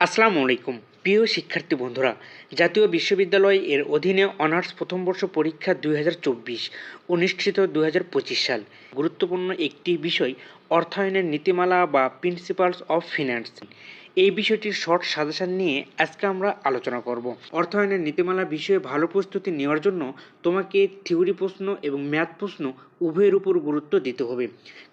আসসালামু আলাইকুম। প্রিয় শিক্ষার্থী বন্ধুরা, জাতীয় বিশ্ববিদ্যালয় এর অধীনে অনার্স প্রথম বর্ষ পরীক্ষা দুই হাজার চব্বিশ অনুষ্ঠিত দুই হাজার পঁচিশ সাল। গুরুত্বপূর্ণ একটি বিষয় অর্থায়নের নীতিমালা বা প্রিন্সিপালস অফ ফিন্যান্স এই বিষয়টির শর্ট সাজেশন নিয়ে আজকে আমরা আলোচনা করব। অর্থায়নের নীতিমালা বিষয়ে ভালো প্রস্তুতি নেওয়ার জন্য তোমাকে থিওরি প্রশ্ন এবং ম্যাথ প্রশ্ন উভয়ের উপর গুরুত্ব দিতে হবে।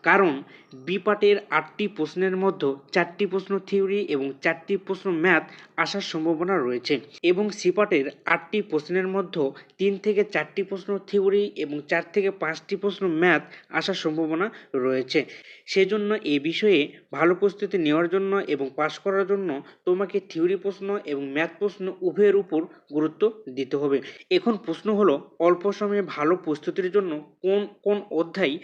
কারণ বিপাটের আটটি প্রশ্নের মধ্যে চারটি প্রশ্ন থিওরি এবং চারটি প্রশ্ন ম্যাথ আসার সম্ভাবনা রয়েছে এবং সিপাটের আটটি প্রশ্নের মধ্যে তিন থেকে চারটি প্রশ্ন থিওরি এবং চার থেকে পাঁচটি প্রশ্ন ম্যাথ আসার সম্ভাবনা রয়েছে। সেজন্য এ বিষয়ে ভালো প্রস্তুতি নেওয়ার জন্য এবং পাশ করার জন্য তোমাকে থিওরি প্রশ্ন এবং ম্যাথ প্রশ্ন উভয়ের উপর গুরুত্ব দিতে হবে। এখন প্রশ্ন হলো, অল্প সময়ে ভালো প্রস্তুতির জন্য কোন কোন অধ্যায়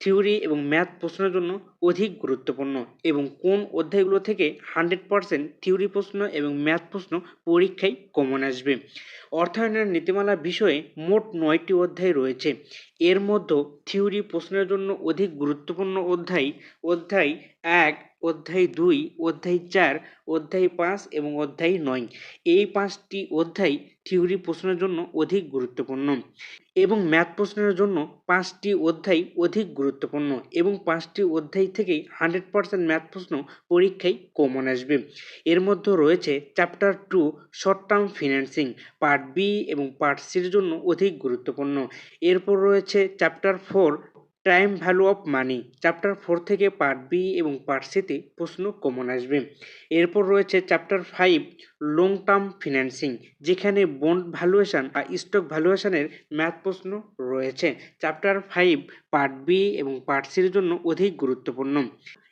থিওরি এবং ম্যাথ প্রশ্নের জন্য অধিক গুরুত্বপূর্ণ এবং কোন অধ্যায়গুলো থেকে হান্ড্রেড পারসেন্ট থিওরি প্রশ্ন এবং ম্যাথ প্রশ্ন পরীক্ষায় কমন আসবে? অর্থায়নের নীতিমালা বিষয়ে মোট নয়টি অধ্যায় রয়েছে। এর মধ্যে থিওরি প্রশ্নের জন্য অধিক গুরুত্বপূর্ণ অধ্যায় অধ্যায় এক অধ্যায় দুই, অধ্যায় চার, অধ্যায় পাঁচ এবং অধ্যায় নয়। এই পাঁচটি অধ্যায় থিওরি প্রশ্নের জন্য অধিক গুরুত্বপূর্ণ এবং ম্যাথ প্রশ্নের জন্য পাঁচটি অধ্যায় অধিক গুরুত্বপূর্ণ এবং পাঁচটি অধ্যায় থেকেই হান্ড্রেড পার্সেন্ট ম্যাথ প্রশ্ন পরীক্ষায় কমন আসবে। এর মধ্যে রয়েছে chapter two, short term financing part B এবং পার্ট সির জন্য অধিক গুরুত্বপূর্ণ। এরপর রয়েছে chapter four time value of money chapter four থেকে পার্ট বি এবং পার্ট সিতে প্রশ্ন কমন আসবে। এরপর রয়েছে chapter five long term financing যেখানে বন্ড ভ্যালুয়েশন বা স্টক ভ্যালুয়েশানের ম্যাথ প্রশ্ন রয়েছে। চ্যাপ্টার ফাইভ পার্ট বি এবং পার্ট সির জন্য অধিক গুরুত্বপূর্ণ।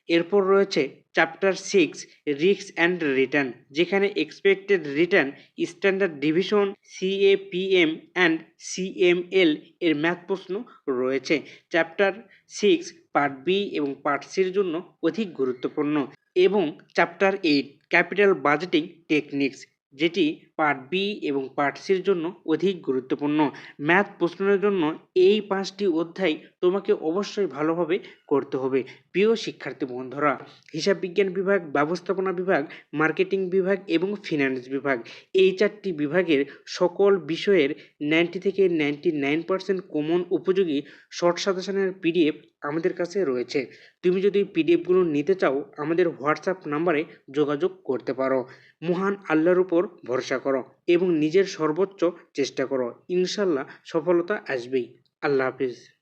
এরপর রয়েছে chapter six risk and return যেখানে expected return standard division CAPM and CML এর ম্যাথ প্রশ্ন রয়েছে। চ্যাপ্টার সিক্স পার্ট বি এবং পার্ট সির জন্য অধিক গুরুত্বপূর্ণ। এবং chapter eight capital budgeting techniques যেটি পার্ট বি এবং পার্ট সির জন্য অধিক গুরুত্বপূর্ণ। ম্যাথ প্রশ্নের জন্য এই পাঁচটি অধ্যায় তোমাকে অবশ্যই ভালোভাবে করতে হবে। প্রিয় শিক্ষার্থী বন্ধুরা, হিসাব বিজ্ঞান বিভাগ, ব্যবস্থাপনা বিভাগ মার্কেটিং বিভাগ এবং ফিনান্স বিভাগ এই চারটি বিভাগের সকল বিষয়ের নাইনটি থেকে নাইনটি নাইন পার্সেন্ট কমন উপযোগী শর্ট সাজেশনের পিডিএফ আমাদের কাছে রয়েছে। তুমি যদি পিডিএফগুলো নিতে চাও, আমাদের হোয়াটসঅ্যাপ নাম্বারে যোগাযোগ করতে পারো। মহান আল্লাহর উপর ভরসা করো এবং নিজের সর্বোচ্চ চেষ্টা করো। ইনশাল্লাহ সফলতা আসবেই। আল্লাহ হাফিজ।